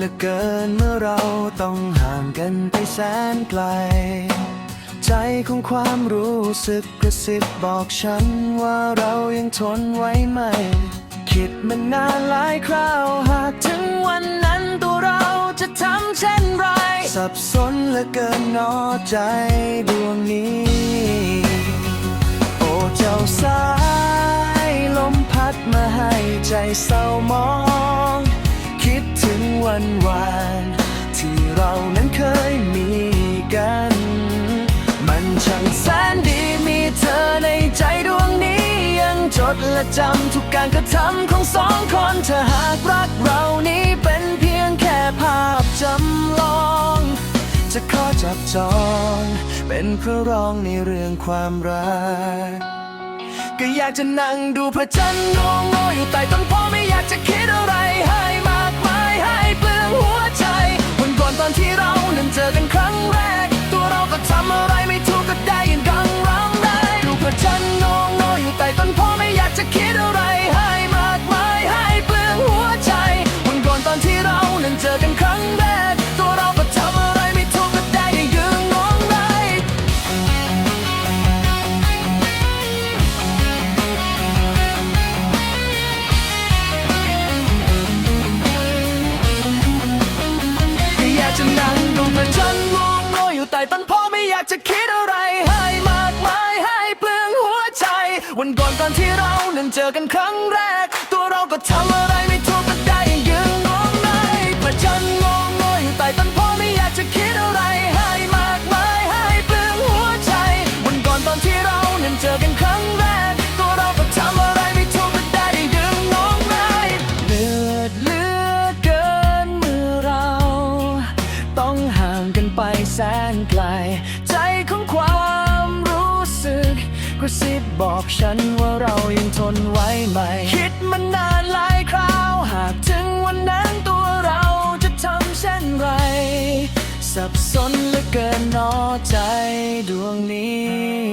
ลือเกินเมื่อเราต้องห่างกันไปแสนไกล ใจของความรู้สึกกระซิบบอกฉันว่าเรายังทนไว้ไหม คิดมันนานหลายคราวหากถึงวันนั้นตัวเราจะทำเช่นไร สับสนเหลือเกินนอใจดวงนี้ โอ้เจ้าสาย ลมพัดมาให้ใจเศร้ามอง วันวานที่เรานั้นเคยมีกัน มันช่างแสนดีมีเธอในใจดวงนี้ ยังจดและจำทุกการกระทำของสองคนเธอหากรักเรานี้เป็นเพียงแค่ภาพจำลอง จะขอจับจอง เป็นพื่อร้องในเรื่องความรัก ก็อยากจะนั่งดูพระจันทร์งงงอยู่ใต้ต้นโพไม่อยากจะคิดอะไรให้มา นั้นเจอกันครั้งแรก ตัวเราก็ทำอะไรไม่ถูกก็ได้แต่ยืนงงได้ก็อยากจะนั่งดูพระจันทร์งงงอยู่ใต้ต้นโพไม่อยากจะคิดอะไรให้มากมายให้เปลืองหัวใจ วันก่อนตอนที่เรานั้นเจอกันครั้งแรก ตัวเราก็ทำอะไรไม่ แสนไกลใจของความรู้สึกกระซิบบอกฉันว่าเรายังทนไว้ไหม คิดมันนานหลายคราว หากถึงวันนั้นตัวเราจะทำเช่นไร สับสนเหลือเกินนอใจดวงนี้